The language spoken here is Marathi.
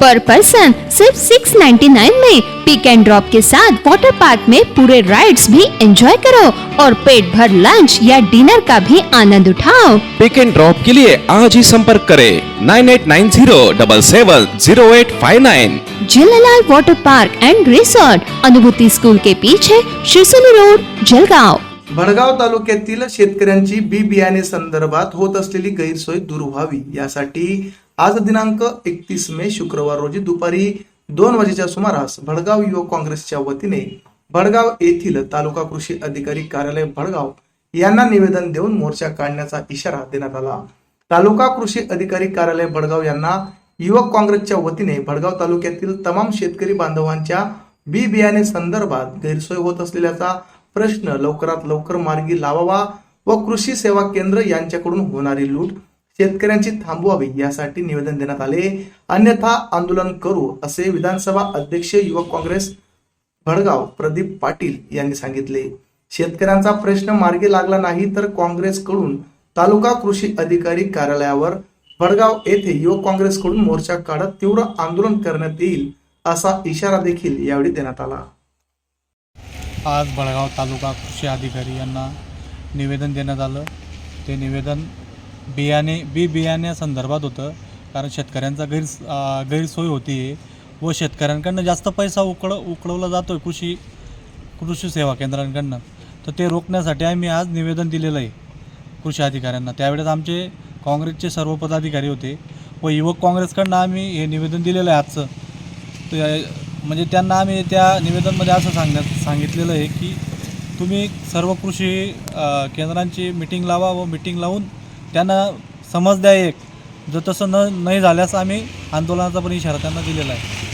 पर पर्सन सिर्फ 699 में पिक एंड ड्रॉप के साथ वाटर पार्क में पूरे राइड्स भी एंजॉय करो और पेट भर लंच या डिनर का भी आनंद उठाओ। पिक एंड ड्रॉप के लिए आज ही संपर्क करें nine eight nine zero double seven zero eight five nine Jhulelal water park and resort Anubhuti school के पीछे शिरसोली रोड जलगांव। भडगाव तालुक्यातील शेतकऱ्यांची बी बियाणे संदर्भात होत असलेली गैरसोय दूर व्हावी यासाठी आज दिनांक एकतीस मे शुक्रवार रोजी दुपारी दोन वाजेच्या सुमारास भडगाव युवक काँग्रेसच्या वतीने भडगाव येथील तालुका कृषी अधिकारी कार्यालय भडगाव यांना निवेदन देऊन मोर्चा काढण्याचा इशारा देण्यात आला. तालुका कृषी अधिकारी कार्यालय भडगाव यांना युवक काँग्रेसच्या वतीने भडगाव तालुक्यातील तमाम शेतकरी बांधवांच्या बी बियाणे संदर्भात गैरसोय होत असलेल्याचा प्रश्न लवकरात लवकर मार्गी लावावा व कृषी सेवा केंद्र यांच्याकडून होणारी लूट शेतकऱ्यांची थांबवावी यासाठी निवेदन देण्यात आले. अन्यथा आंदोलन करू असे विधानसभा अध्यक्ष युवक काँग्रेस भडगाव प्रदीप पाटील यांनी सांगितले. शेतकऱ्यांचा प्रश्न मार्गी लागला नाही तर काँग्रेसकडून तालुका कृषी अधिकारी कार्यालयावर भडगाव येथे युवक काँग्रेसकडून मोर्चा काढत तीव्र आंदोलन करण्यात येईल असा इशारा देखील यावेळी देण्यात आला. आज भडगाव तालुका कृषी अधिकारी यांना निवेदन देण्यात आलं. ते निवेदन बियाणे बी बियाण्यासंदर्भात होतं. कारण शेतकऱ्यांचा गैर गैरसोय होती. व शेतकऱ्यांकडनं जास्त पैसा उकळ उकळवला जातो आहे कृषी कृषी सेवा केंद्रांकडनं. तर ते रोखण्यासाठी आम्ही आज निवेदन दिलेलं आहे कृषी अधिकाऱ्यांना. त्यावेळेस आमचे काँग्रेसचे सर्व पदाधिकारी होते व युवक काँग्रेसकडनं आम्ही हे निवेदन दिलेलं आहे आजचं. तर म्हणजे त्यांना आम्ही त्या निवेदनमध्ये असं सांगण्यात सांगितलेलं आहे की तुम्ही सर्व कृषी केंद्रांची मिटिंग लावा व मिटिंग लावून त्यांना समज द्या एक. जर तसं न नाही झाल्यास आम्ही आंदोलनाचा पण इशारा त्यांना दिलेला आहे.